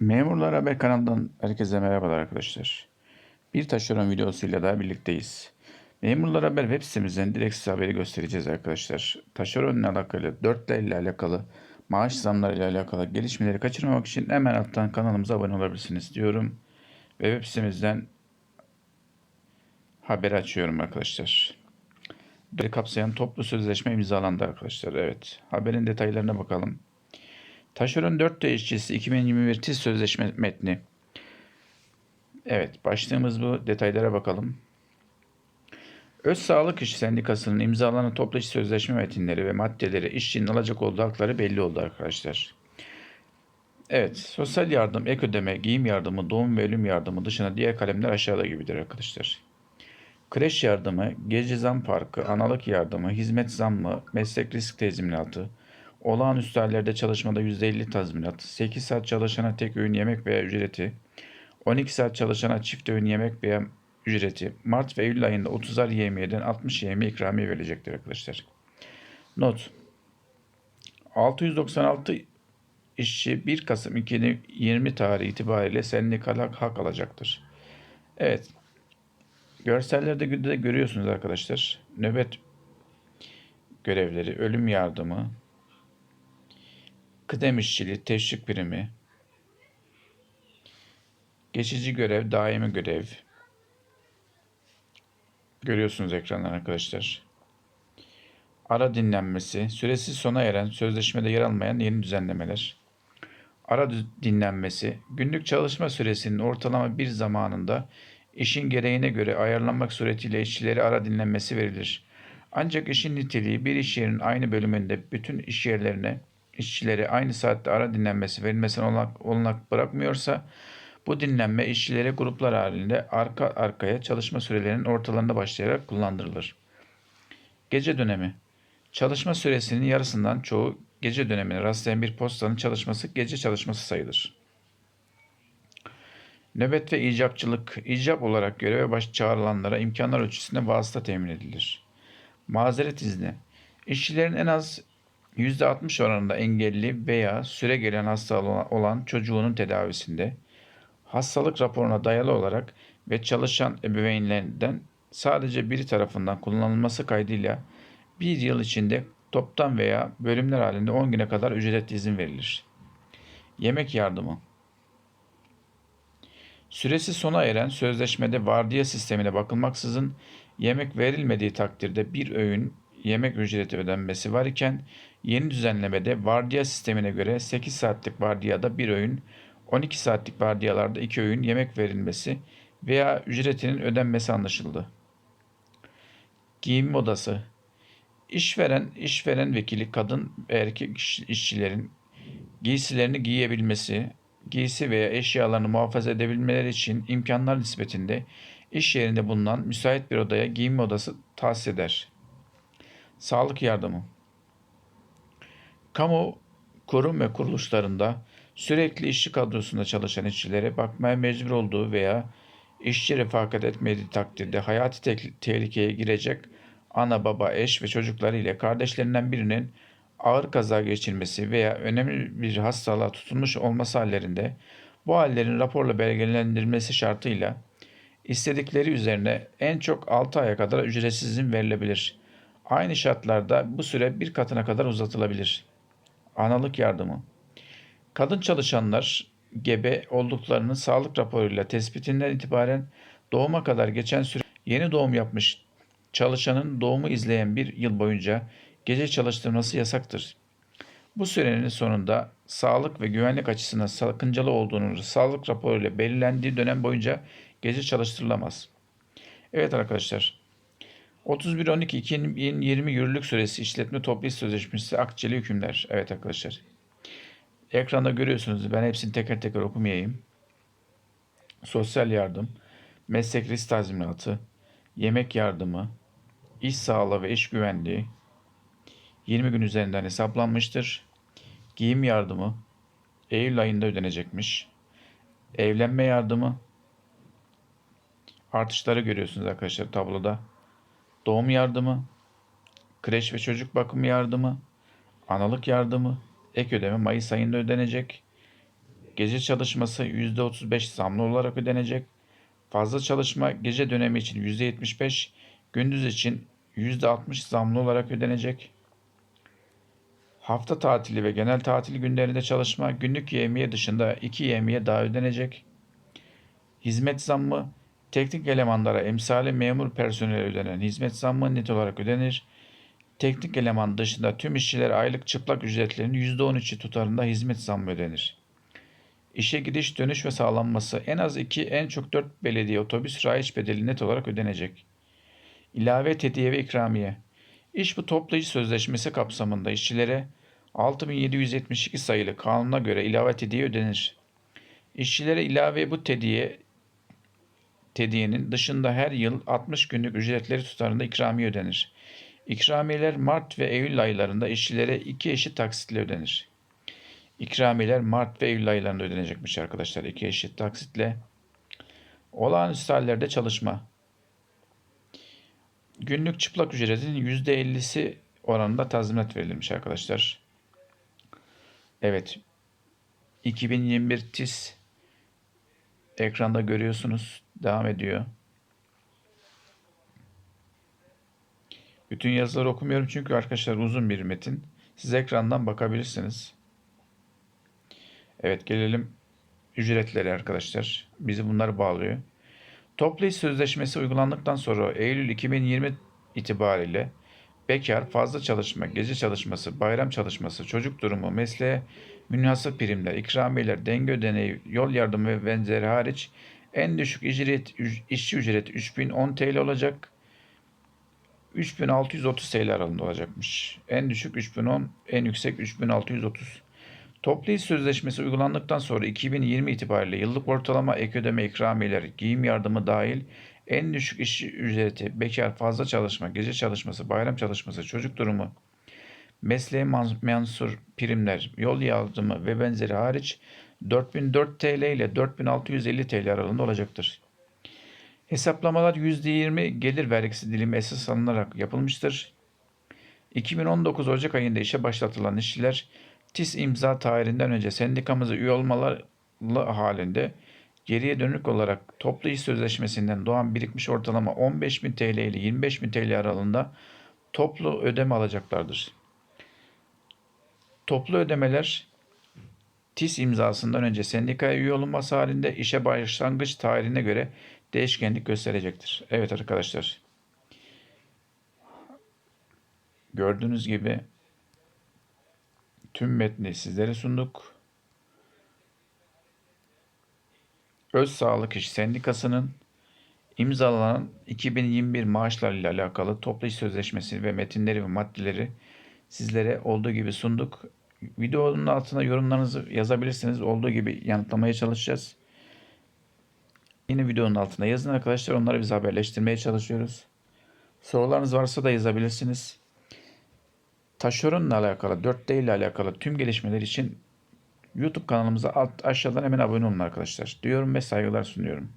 Memurlar Haber kanalından herkese merhabalar arkadaşlar. Bir taşeron videosuyla daha birlikteyiz. Memurlar Haber web sitemizden direkt size haberi göstereceğiz arkadaşlar. Taşeronla alakalı, 4 ile alakalı, maaş zamlarıyla alakalı gelişmeleri kaçırmamak için hemen alttan kanalımıza abone olabilirsiniz diyorum. Ve web sitemizden haber açıyorum arkadaşlar. Böyle kapsayan toplu sözleşme imzalandı arkadaşlar. Evet. Haberin detaylarına bakalım. Taşeron 4 işçisi 2021 TİS sözleşme metni. Evet, başlığımız bu. Detaylara bakalım. Öz Sağlık İş Sendikası'nın imzalanan toplu iş sözleşme metinleri ve maddeleri işçinin alacak olduğu hakları belli oldu arkadaşlar. Evet, sosyal yardım, ek ödeme, giyim yardımı, doğum ve ölüm yardımı dışında diğer kalemler aşağıda gibidir arkadaşlar. Kreş yardımı, gece zam parkı, analık yardımı, hizmet zammı, meslek risk tezminatı, olağanüstü hallerde çalışmada %50 tazminat, 8 saat çalışana tek öğün yemek veya ücreti, 12 saat çalışana çift öğün yemek veya ücreti, Mart ve Eylül ayında 30'ar yemiyeden 60 yemiye ikramiye verilecektir arkadaşlar. Not 696 işçi 1 Kasım 2020 tarihi itibariyle sendikal hak, hak alacaktır. Evet. Görsellerde de görüyorsunuz arkadaşlar. Nöbet görevleri, ölüm yardımı, kıdem işçiliği, teşvik primi, geçici görev, daimi görev. Görüyorsunuz ekrandan arkadaşlar. Ara dinlenmesi, süresi sona eren, sözleşmede yer almayan yeni düzenlemeler. Ara dinlenmesi, günlük çalışma süresinin ortalama bir zamanında işin gereğine göre ayarlanmak suretiyle işçilere ara dinlenmesi verilir. Ancak işin niteliği bir iş yerinin aynı bölümünde bütün iş yerlerine işçilere aynı saatte ara dinlenmesi verilmesine olanak, olanak bırakmıyorsa bu dinlenme işçilere gruplar halinde arka arkaya çalışma sürelerinin ortalarında başlayarak kullandırılır. Gece dönemi Çalışma süresinin yarısından çoğu gece dönemine rastlayan bir postanın çalışması gece çalışması sayılır. Nöbet ve icapçılık, icap olarak göreve baş çağrılanlara imkanlar ölçüsünde vasıta temin edilir. Mazeret izni, işçilerin en az %60 oranında engelli veya süre gelen hastalığı olan çocuğunun tedavisinde, hastalık raporuna dayalı olarak ve çalışan ebeveynlerinden sadece biri tarafından kullanılması kaydıyla bir yıl içinde toptan veya bölümler halinde 10 güne kadar ücretli izin verilir. Yemek yardımı Süresi sona eren sözleşmede vardiya sistemine bakılmaksızın yemek verilmediği takdirde bir öğün yemek ücreti ödenmesi var iken yeni düzenlemede vardiya sistemine göre 8 saatlik vardiyada bir öğün, 12 saatlik vardiyalarda iki öğün yemek verilmesi veya ücretinin ödenmesi anlaşıldı. Giyim odası İşveren, işveren vekili kadın ve erkek işçilerin giysilerini giyebilmesi, giysi veya eşyalarını muhafaza edebilmeleri için imkanlar nispetinde iş yerinde bulunan müsait bir odaya giyinme odası tahsis eder. Sağlık yardımı Kamu kurum ve kuruluşlarında sürekli işçi kadrosunda çalışan işçilere bakmaya mecbur olduğu veya işçi refakat etmediği takdirde hayati te- tehlikeye girecek ana baba, eş ve çocukları ile kardeşlerinden birinin ağır kaza geçirmesi veya önemli bir hastalığa tutulmuş olması hallerinde bu hallerin raporla belgelendirilmesi şartıyla istedikleri üzerine en çok 6 aya kadar ücretsiz izin verilebilir. Aynı şartlarda bu süre bir katına kadar uzatılabilir. Analık yardımı Kadın çalışanlar gebe olduklarının sağlık raporuyla tespitinden itibaren doğuma kadar geçen süre yeni doğum yapmış çalışanın doğumu izleyen bir yıl boyunca gece çalıştırması yasaktır. Bu sürenin sonunda sağlık ve güvenlik açısından sakıncalı olduğunu sağlık raporuyla belirlendiği dönem boyunca gece çalıştırılamaz. Evet arkadaşlar. 31.12.2020 yürürlük süresi işletme toplu iş sözleşmesi akçeli hükümler. Evet arkadaşlar. Ekranda görüyorsunuz. Ben hepsini teker teker okumayayım. Sosyal yardım, meslek risk tazminatı, yemek yardımı, iş sağlığı ve iş güvenliği 20 gün üzerinden hesaplanmıştır. Giyim yardımı Eylül ayında ödenecekmiş. Evlenme yardımı artışları görüyorsunuz arkadaşlar tabloda. Doğum yardımı, kreş ve çocuk bakımı yardımı, analık yardımı, ek ödeme Mayıs ayında ödenecek. gece çalışması %35 zamlı olarak ödenecek. Fazla çalışma gece dönemi için %75, gündüz için %60 zamlı olarak ödenecek. Hafta tatili ve genel tatil günlerinde çalışma günlük yevmiye dışında 2 yevmiye daha ödenecek. Hizmet zammı teknik elemanlara emsali memur personele ödenen hizmet zammı net olarak ödenir. Teknik eleman dışında tüm işçilere aylık çıplak ücretlerinin %13'ü tutarında hizmet zammı ödenir. İşe gidiş dönüş ve sağlanması en az 2 en çok 4 belediye otobüs rayiç bedeli net olarak ödenecek. İlave hediye ve ikramiye. İş bu toplayıcı sözleşmesi kapsamında işçilere 6772 sayılı kanuna göre ilave hediye ödenir. İşçilere ilave bu tediye tediyenin dışında her yıl 60 günlük ücretleri tutarında ikramiye ödenir. İkramiyeler Mart ve Eylül aylarında işçilere iki eşit taksitle ödenir. İkramiyeler Mart ve Eylül aylarında ödenecekmiş arkadaşlar. iki eşit taksitle. Olağanüstü hallerde çalışma. Günlük çıplak ücretin %50'si oranında tazminat verilmiş arkadaşlar. Evet. 2021 TİS ekranda görüyorsunuz. Devam ediyor. Bütün yazıları okumuyorum çünkü arkadaşlar uzun bir metin. Siz ekrandan bakabilirsiniz. Evet gelelim ücretleri arkadaşlar. Bizi bunlar bağlıyor. Toplu iş sözleşmesi uygulandıktan sonra Eylül 2020 itibariyle bekar, fazla çalışma, gece çalışması, bayram çalışması, çocuk durumu, mesleğe münhasır primler, ikramiyeler, denge ödeneği, yol yardımı ve benzeri hariç en düşük ücret, işçi ücreti 3010 TL olacak. 3630 TL aralığında olacakmış. En düşük 3010, en yüksek 3630. Toplu iş sözleşmesi uygulandıktan sonra 2020 itibariyle yıllık ortalama ek ödeme ikramiyeleri, giyim yardımı dahil en düşük işçi ücreti, bekar, fazla çalışma, gece çalışması, bayram çalışması, çocuk durumu, mesleğe mensur primler, yol yardımı ve benzeri hariç 4004 TL ile 4650 TL aralığında olacaktır. Hesaplamalar %20 gelir vergisi dilimi esas alınarak yapılmıştır. 2019 Ocak ayında işe başlatılan işçiler TİS imza tarihinden önce sendikamıza üye olmaları halinde geriye dönük olarak toplu iş sözleşmesinden doğan birikmiş ortalama 15.000 TL ile 25.000 TL aralığında toplu ödeme alacaklardır. Toplu ödemeler TİS imzasından önce sendikaya üye olunması halinde işe başlangıç tarihine göre değişkenlik gösterecektir. Evet arkadaşlar. Gördüğünüz gibi tüm metni sizlere sunduk. Öz Sağlık İş Sendikası'nın imzalanan 2021 maaşlarıyla alakalı toplu iş sözleşmesi ve metinleri ve maddeleri sizlere olduğu gibi sunduk. Videonun altına yorumlarınızı yazabilirsiniz. Olduğu gibi yanıtlamaya çalışacağız. Yine videonun altına yazın arkadaşlar. Onları biz haberleştirmeye çalışıyoruz. Sorularınız varsa da yazabilirsiniz. Taşeronla alakalı, 4D ile alakalı tüm gelişmeler için YouTube kanalımıza alt aşağıdan hemen abone olun arkadaşlar. Diyorum ve saygılar sunuyorum.